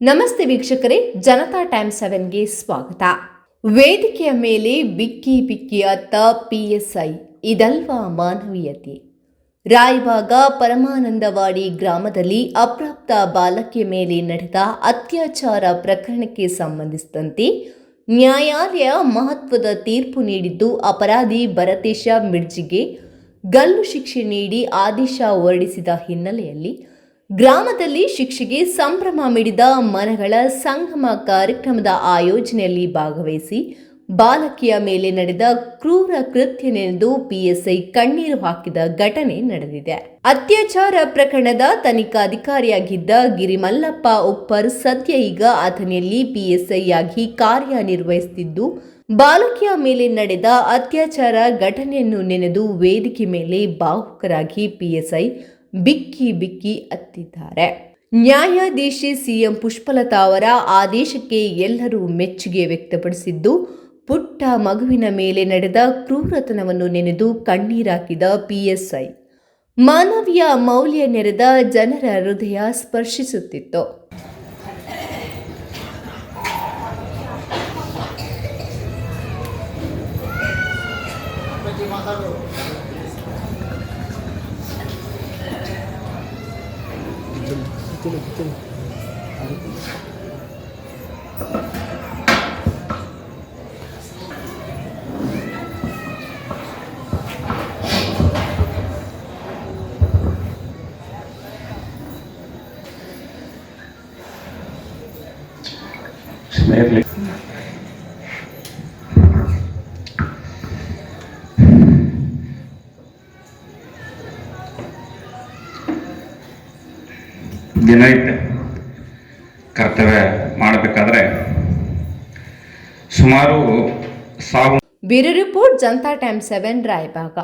ನಮಸ್ತೆ ವೀಕ್ಷಕರೇ, ಜನತಾ ಟೈಮ್ ಸೆವೆನ್ಗೆ ಸ್ವಾಗತ. ವೇದಿಕೆಯ ಮೇಲೆ ಬಿಕ್ಕಿ ಬಿಕ್ಕಿ ಅತ್ತ ಪಿಎಸ್ಐ ಇದಲ್ವಾ ಮಾನವೀಯತೆ? ರಾಯಬಾಗ ಪರಮಾನಂದವಾಡಿ ಗ್ರಾಮದಲ್ಲಿ ಅಪ್ರಾಪ್ತ ಬಾಲಕಿಯ ಮೇಲೆ ನಡೆದ ಅತ್ಯಾಚಾರ ಪ್ರಕರಣಕ್ಕೆ ಸಂಬಂಧಿಸಿದಂತೆ ನ್ಯಾಯಾಲಯ ಮಹತ್ವದ ತೀರ್ಪು ನೀಡಿದ್ದು ಅಪರಾಧಿ ಭರತೇಶ ಮಿರ್ಜಿಗೆ ಗಲ್ಲು ಶಿಕ್ಷೆ ನೀಡಿ ಆದೇಶ ಹೊರಡಿಸಿದ ಹಿನ್ನೆಲೆಯಲ್ಲಿ ಗ್ರಾಮದಲ್ಲಿ ಶಿಕ್ಷೆಗೆ ಸಂಭ್ರಮ ಮಿಡಿದ ಮನಗಳ ಸಂಗಮ ಕಾರ್ಯಕ್ರಮದ ಆಯೋಜನೆಯಲ್ಲಿ ಭಾಗವಹಿಸಿ ಬಾಲಕಿಯ ಮೇಲೆ ನಡೆದ ಕ್ರೂರ ಕೃತ್ಯನೆಂದು ಪಿಎಸ್ಐ ಕಣ್ಣೀರು ಹಾಕಿದ ಘಟನೆ ನಡೆದಿದೆ. ಅತ್ಯಾಚಾರ ಪ್ರಕರಣದ ತನಿಖಾಧಿಕಾರಿಯಾಗಿದ್ದ ಗಿರಿಮಲ್ಲಪ್ಪ ಉಪ್ಪರ್ ಸದ್ಯ ಈಗ ಆತನಲ್ಲಿ ಪಿಎಸ್ಐ ಆಗಿ ಕಾರ್ಯನಿರ್ವಹಿಸುತ್ತಿದ್ದು, ಬಾಲಕಿಯ ಮೇಲೆ ನಡೆದ ಅತ್ಯಾಚಾರ ಘಟನೆಯನ್ನು ನೆನೆದು ವೇದಿಕೆ ಮೇಲೆ ಭಾವುಕರಾಗಿ ಪಿಎಸ್ಐ ಬಿಕ್ಕಿ ಬಿಕ್ಕಿ ಅತ್ತಿದ್ದಾರೆ. ನ್ಯಾಯಾಧೀಶಿ ಸಿಎಂ ಪುಷ್ಪಲತಾ ಅವರ ಆದೇಶಕ್ಕೆ ಎಲ್ಲರೂ ಮೆಚ್ಚುಗೆ ವ್ಯಕ್ತಪಡಿಸಿದ್ದು, ಪುಟ್ಟ ಮಗುವಿನ ಮೇಲೆ ನಡೆದ ಕ್ರೂರತನವನ್ನು ನೆನೆದು ಕಣ್ಣೀರಾಕಿದ ಪಿಎಸ್ಐ ಮಾನವೀಯ ಮೌಲ್ಯ ನೆರೆದ ಜನರ ಹೃದಯ ಸ್ಪರ್ಶಿಸುತ್ತಿತ್ತು. চলো চলো ದಿನನಿತ್ಯ ಕರ್ತವ್ಯ ಮಾಡಬೇಕಾದ್ರೆ ಸುಮಾರು ಸಾವು report Janata time seven Raybag.